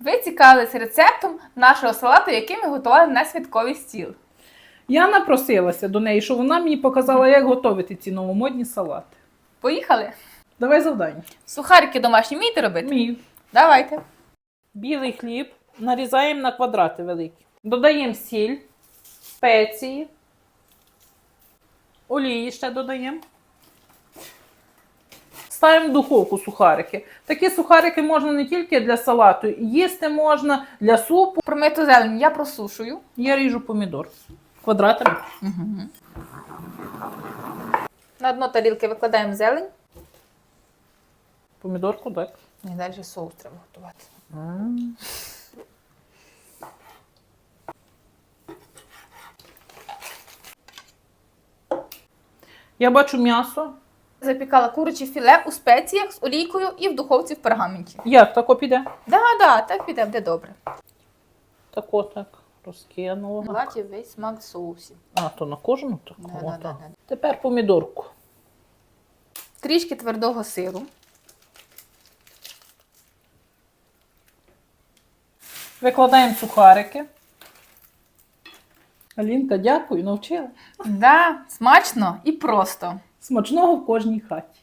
Ви цікавились рецептом нашого салату, який ми готували на святковий стіл. Я напросилася до неї, щоб вона мені показала, як готувати ці новомодні салати. Поїхали? Давай завдання. Сухарики домашні вмієте робити? Вмію. Давайте. Білий хліб нарізаємо на квадрати великі. Додаємо сіль, спеції, олії ще додаємо. Ставимо в духовку сухарики. Такі сухарики можна не тільки для салату, їсти можна для супу. Промиту зелень я просушую. Я ріжу помідор квадратами. На дно тарілки викладаємо зелень. Помідорку, так. І далі соус треба готувати. Я бачу м'ясо. Запікала куряче філе у спеціях з олійкою і в духовці в пергаменті. Як тако піде? Да, да, так піде, буде добре. Тако так розкинула. Бачите весь смак в соусі. А, то на кожну таку. Да, да, да, да. Тепер помідорку. Трішки твердого сиру. Викладаємо сухарики. Алінка, дякую, навчила. Да, смачно і просто. Смачного в кожній хаті.